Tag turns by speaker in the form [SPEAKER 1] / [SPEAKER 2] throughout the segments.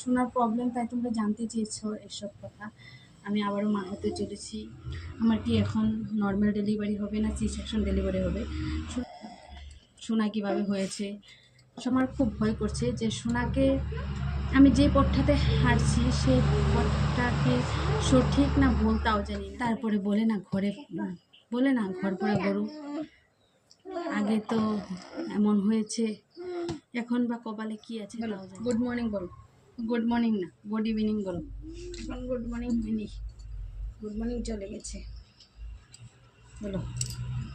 [SPEAKER 1] শোনার প্রবলেম তাই তোমরা জানতে চেয়েছো এসব কথা। আমি আবারও মা হতে চলেছি। আমার কি এখন নর্মাল ডেলিভারি হবে না সি সেকশন ডেলিভারি হবে সোনা কীভাবে হয়েছে? আমার খুব ভয় করছে যে সোনাকে আমি যে পথটাতে হারছি সেই পথটাকে সঠিক না ভুল তাও জানি তারপরে বলে না ঘরে বলে না ঘর পড়া গরু। আগে তো এমন হয়েছে এখন বা কপালে কি আছে গুড মর্নিং বলো। গুড মর্নিং না গুড ইভিনিং বলো। এখন গুড মর্নিং হয়নি গুড মর্নিং চলে গেছে। বলো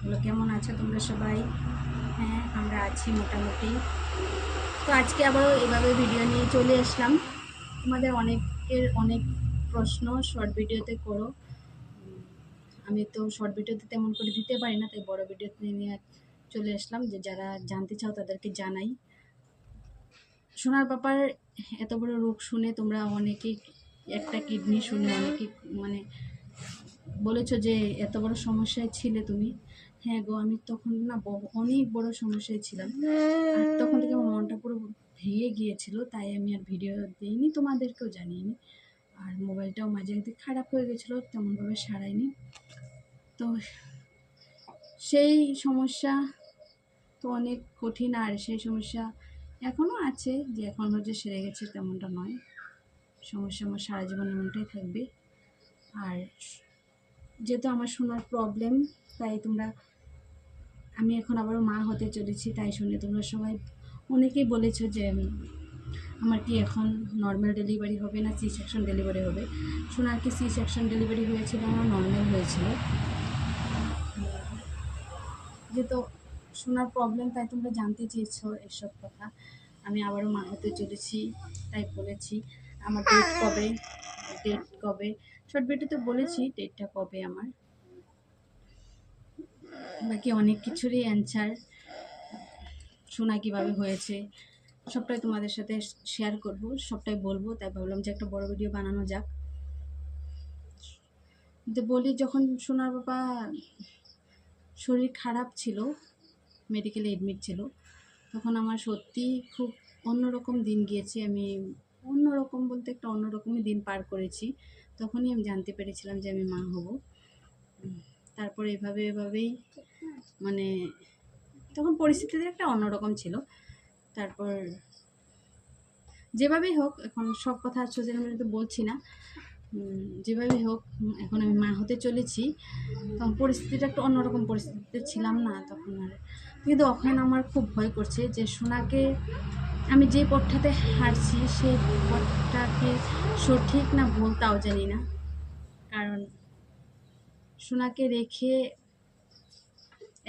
[SPEAKER 1] বলো, কেমন আছো তোমরা সবাই? হ্যাঁ আমরা আছি মোটামুটি। তো আজকে আবারও এভাবে ভিডিও নিয়ে চলে আসলাম। তোমাদের অনেকের অনেক প্রশ্ন শর্ট ভিডিওতে করো। আমি তো শর্ট ভিডিওতে তেমন করে দিতে পারি না, তাই বড় ভিডিওতে নিয়ে চলে আসলাম। যে যারা জানতে চাও তাদেরকে জানাই। সোনার ব্যাপার এত বড় রোগ শুনে তোমরা অনেকেই একটা কিডনি শুনে অনেকে মানে বলেছ যে এত বড় সমস্যায় ছিলে তুমি। হ্যাঁ গো, আমি তখন না অনেক বড় সমস্যায় ছিলাম। আর তখন থেকে আমার মনটা পুরো ভেঙে গিয়েছিল, তাই আমি আর ভিডিও দিইনি, তোমাদেরকেও জানিয়েনি আর মোবাইলটাও মাঝে মাঝে খারাপ হয়ে গেছিল তেমনভাবে সারাইনি। তো সেই সমস্যা তো অনেক কঠিন, আর সেই সমস্যা এখনও আছে, যে এখনও যে সেরে গেছে তেমনটা নয়। সমস্যা আমার সারা জীবন এমনটাই থাকবে। আর যেহেতু আমার শোনার প্রবলেম তাই তোমরা, আমি এখন আবারও মা হতে চলেছি, তাই শুনে তোমরা সবাই অনেকেই বলেছ যে আমার কি এখন নর্মাল ডেলিভারি হবে না সি সেকশন ডেলিভারি হবে? শোনার কি সি সেকশন ডেলিভারি হয়েছিল আমার নর্মাল হয়েছিল? যেহেতু শোনার প্রবলেম তাই তোমরা জানতে চেয়েছো এসব কথা। আমি আবারও মা হতে চলেছি, তাই বলেছি। আমার ডেট কবে? ডেট কবে? শর্ট ভিডিওতে বলেছি ডেটটা কবে আমার? বাকি অনেক কিছুরই অ্যান্সার শোনা কীভাবে হয়েছে, সবটাই তোমাদের সাথে শেয়ার করব, সবটাই বলব। তাই ভাবলাম যে একটা বড় ভিডিও বানানো যাক। বলি, যখন সোনার বাবা শরীর খারাপ ছিল মেডিকেলে এডমিট ছিল। তখন আমার সত্যি খুব অন্যরকম দিন গিয়েছে। আমি অন্যরকম বলতে একটা অন্যরকমই দিন পার করেছি। তখনই আমি জানতে পেরেছিলাম যে আমি মা হব। তারপর এভাবে এভাবেই মানে তখন পরিস্থিতিটা একটা অন্যরকম ছিল। তারপর যেভাবেই হোক, এখন সব কথা সোশ্যাল মিডিয়াতে বলছি না। যেভাবেই হোক, এখন আমি মা হতে চলেছি। তখন পরিস্থিতিটা একটু অন্যরকম পরিস্থিতিতে ছিলাম না। তখন আর কিন্তু ওখানে আমার খুব ভয় করছে যে সোনাকে আমি যে পথটাতে হারছি সেই পথটাকে সঠিক না ভুল তাও জানি না। কারণ সোনাকে রেখে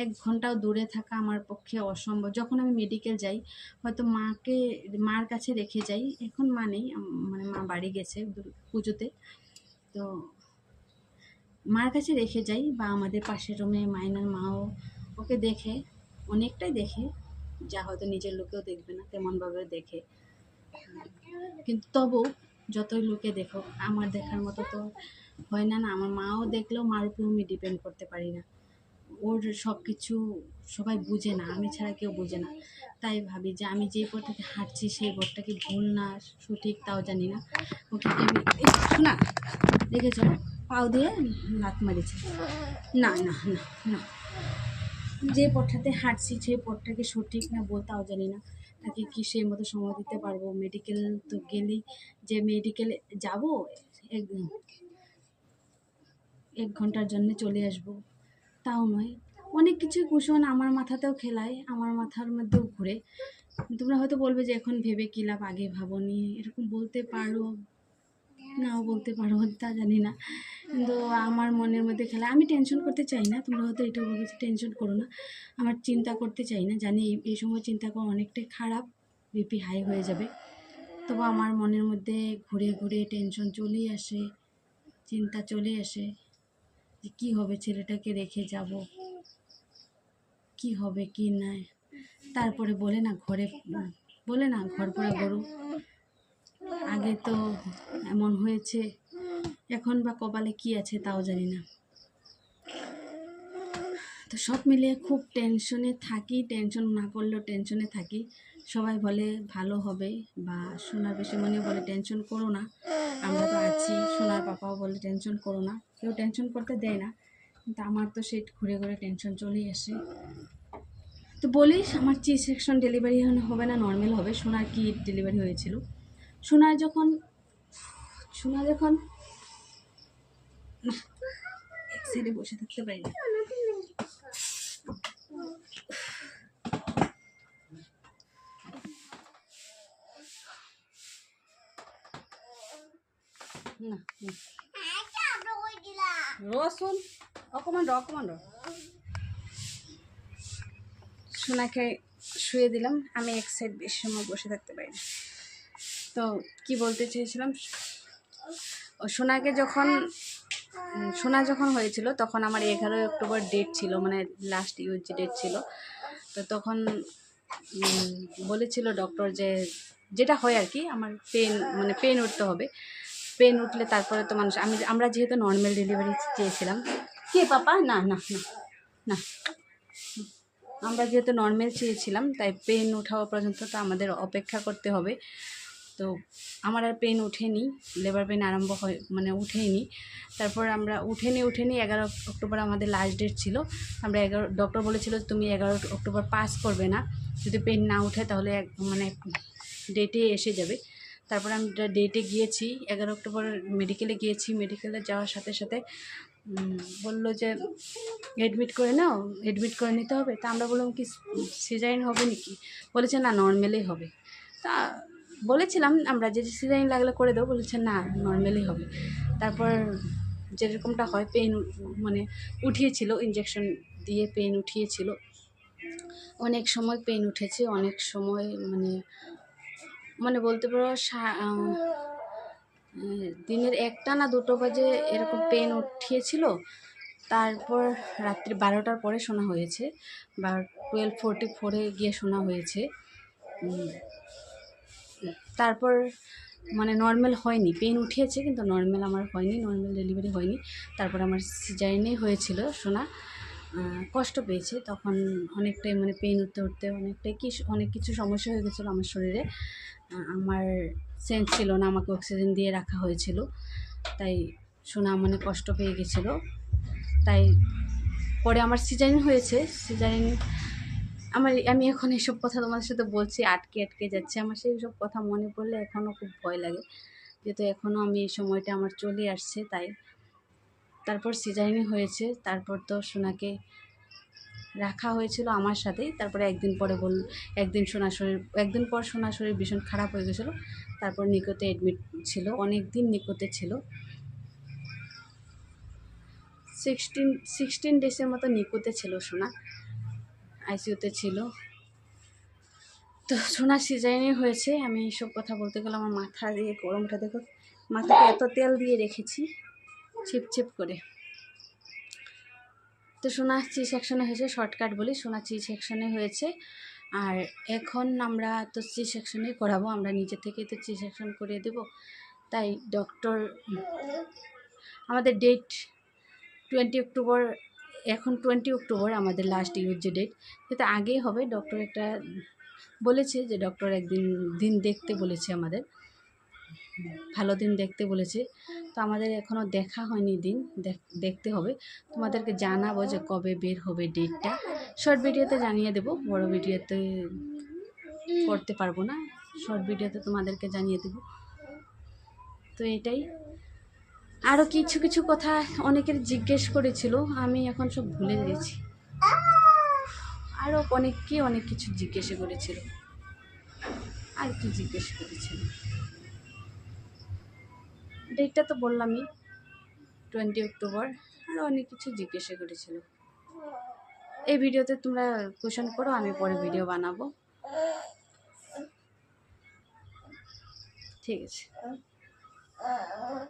[SPEAKER 1] এক ঘন্টাও দূরে থাকা আমার পক্ষে অসম্ভব। যখন আমি মেডিকেল যাই, হয়তো মাকে, মার কাছে রেখে যাই, এখন মা নেই মানে মা বাড়ি গেছে পুজোতে। তো মার কাছে রেখে যাই বা আমাদের পাশের রুমে মাইনার মাও ওকে দেখে অনেকটাই দেখে, যা হয়তো নিজের লোকেও দেখবে না, তেমনভাবে দেখে। কিন্তু তবু যতই লোকে দেখো আমার দেখার মতো তো হয় না না, আমার মাও দেখলেও মার উপর আমি ডিপেন্ড করতে পারি না। ওর সব কিছু সবাই বুঝে না, আমি ছাড়া কেউ বুঝে না। তাই ভাবি যে আমি যে পথটাতে হাঁটছি, সেই পথটা কি ভুল না, সঠিক তাও জানি না। ওকে শোনা, দেখেছ? পাও দিয়ে লাত মারিছে। না না না না। যে পথটাতে হাঁটছি সেই পথটা কি সঠিক না বল তাও জানি না। তাকে কি সেই মতো সময় দিতে পারব? মেডিকেল তো গেলেই যে মেডিকেলে যাব, এক এক ঘণ্টার জন্য চলে আসব, তাও নয়। অনেক কিছু কুশন আমার মাথাতেও খেলায়, আমার মাথার মধ্যেও ঘুরে। তোমরা হয়তো বলবে যে এখন ভেবে কী লাভ? আগে ভাবো ভাবনি। এরকম বলতে পারো নাও বলতে পারো, তা জানি না। কিন্তু আমার মনের মধ্যে খেলা, আমি টেনশন করতে চাই না, তোমরা হয়তো এটাও বলবে যে টেনশন করো না। আমার চিন্তা করতে চাই না, জানি এই- সময় চিন্তা করা অনেকটাই খারাপ বিপি হাই হয়ে যাবে। তবু আমার মনের মধ্যে ঘুরে ঘুরে টেনশন চলেই আসে, চিন্তা চলে আসে, যে কী হবে ছেলেটাকে রেখে যাব, কি হবে কি নাই। তারপরে বলে না ঘরে, বলে না ঘর পড়া গরু আগে তো এমন হয়েছে। এখন বা কপালে কি আছে তাও জানি না। তো সব মিলিয়ে খুব টেনশনে থাকি, টেনশন না করলেও টেনশনে থাকি। সবাই বলে ভালো হবে বা সোনার বেশি মনে বলে টেনশন করো না। আমরা তো আছি, সোনার পাপাও বলে টেনশন করো না। কেউ টেনশন করতে দেয় না, কিন্তু আমার তো সেই ঘুরে ঘুরে টেনশন চলেই আসে। তো বলিস, আমার চি সেকশন ডেলিভারি হবে না, নর্মাল হবে। সোনার কি ডেলিভারি হয়েছিল। সোনার যখন, সোনা যখন এক সাইডে বসে থাকতে পারি না। রসুন, অকমান অকমান সোনাকে শুয়ে দিলাম। আমি এক সাইড বেশি সময় বসে থাকতে পারি না। তো কি বলতে চেয়েছিলাম? সোনাকে যখন সোনা যখন হয়েছিল তখন আমার এগারোই অক্টোবর ডেট ছিল মানে লাস্ট ইউজ ডেট ছিল। তো তখন বলেছিল ডক্টর যে, যেটা হয় আর কি, আমার পেন মানে পেন উঠতে হবে। পেন উঠলে তারপরে তো মানুষ, আমি, আমরা যেহেতু নর্মাল ডেলিভারি চেয়েছিলাম। কে পাপা? না না না না। আমরা যেহেতু নর্মাল চেয়েছিলাম, তাই পেন ওঠাও পর্যন্ত তো আমাদের অপেক্ষা করতে হবে। তো আমার আর পেন উঠেনি লেবার পেন আরম্ভ হয় মানে উঠেনি তারপর আমরা উঠেনি উঠেনি, এগারো অক্টোবর আমাদের লাস্ট ডেট ছিল। আমরা এগারো ডক্টর বলেছিল তুমি এগারো অক্টোবর পাস করবে না। যদি পেন না উঠে তাহলে মানে ডেটে এসে যাবে। তারপর আমরা ডেটে গিয়েছি, এগারো অক্টোবর মেডিকেলে গিয়েছি। মেডিকেলে যাওয়ার সাথে সাথে বলল যে অ্যাডমিট করে নাও অ্যাডমিট করে নিতে হবে। তা আমরা বললাম কি সিজাইন হবে নাকি? বলেছে না নর্মালি হবে। তা বলেছিলাম, আমরা যে সিজাইন লাগলে করে দেবো, বলেছে না নর্মালি হবে। তারপর যেরকমটা হয় পেন মানে উঠিয়েছিল ইঞ্জেকশন দিয়ে পেন উঠিয়েছিল। অনেক সময় পেন উঠেছে, অনেক সময় মানে মানে বলতে পারো দিনের একটা না দুটো বাজে এরকম পেন উঠিয়েছিল। তারপর রাত্রি বারোটার পরে শোনা হয়েছে, বা টুয়েলভ ফোরটি ফোরে গিয়ে শোনা হয়েছে। তারপর মানে নর্মাল হয়নি পেন উঠিয়েছে কিন্তু নর্মাল আমার হয়নি নর্মাল ডেলিভারি হয়নি। তারপর আমার সিজাইনে হয়েছিল আহ, কষ্ট পেয়েছে তখন অনেকটাই মানে পেন উঠতে উঠতে অনেকটাই কি অনেক কিছু সমস্যা হয়ে গেছিল আমার শরীরে। আমার সেন্স ছিল না আমাকে অক্সিজেন দিয়ে রাখা হয়েছিল। তাই শোনা মানে কষ্ট পেয়ে গেছিল। তাই পরে আমার সিজারিন হয়েছে। সিজারিন আমার, আমি এখন এসব কথা তোমাদের সাথে বলছি, আটকে আটকে যাচ্ছে। আমার সেই সব কথা মনে পড়লে এখনও খুব ভয় লাগে। যেহেতু এখনও আমি এই সময়টা আমার চলে আসছে, তাই। তারপর সিজারিন হয়েছে, তারপর তো সোনাকে রাখা হয়েছিল আমার সাথেই। তারপরে একদিন পরে বল একদিন সোনা শরীর, একদিন পর সোনা শরীর ভীষণ খারাপ হয়ে গেছিল। তারপর নিকোতে অ্যাডমিট ছিল অনেক দিন নিকোতে ছিল। সিক্সটিন সিক্সটিন ডেসের মতো নিকুতে ছিল সোনা। আইসিউতে ছিল। তো সোনা সিজাইনে হয়েছে। আমি এইসব কথা বলতে গেলে আমার মাথা দিয়ে গরমটা দেখো। মাথাতে এত তেল দিয়ে রেখেছি, ছিপ ছিপ করে। তো সোনা চি সেকশনে হয়েছে, শর্টকাট বলি। সোনা চি সেকশনে হয়েছে। আর এখন আমরা তো চি সেকশনে করাবো। আমরা নিজে থেকে তো চি সেকশন করিয়ে দেবো। তাই ডক্টর, আমাদের ডেট টোয়েন্টি অক্টোবর এখন টোয়েন্টি অক্টোবর আমাদের লাস্ট ইউজ ডেট কিন্তু আগেই হবে। ডক্টর একটা বলেছে যে ডক্টর একদিন, দিন দেখতে বলেছে আমাদের। ভালো দিন দেখতে বলেছে। তো আমাদের এখনও দেখা হয়নি দিন, দেখ- দেখতে হবে। তোমাদেরকে জানাব যে কবে বের হবে ডেটটা শর্ট ভিডিওতে জানিয়ে দেবো, বড় ভিডিওতে করতে পারব না। শর্ট ভিডিওতে তোমাদেরকে জানিয়ে দেবো। তো এটাই। আরও কিছু কিছু কথা অনেকের জিজ্ঞেস করেছিল, আমি এখন সব ভুলে গেছি। আরও অনেককে অনেক কিছু জিজ্ঞেস করেছিল। আর কি জিজ্ঞেস করেছিল? ডেটটা তো বললামই টোয়েন্টি অক্টোবর আরও অনেক কিছু জিজ্ঞেস করেছিল। এই ভিডিওতে তোমরা কোশ্চেন করো, আমি পরে ভিডিও বানাবো। ঠিক আছে।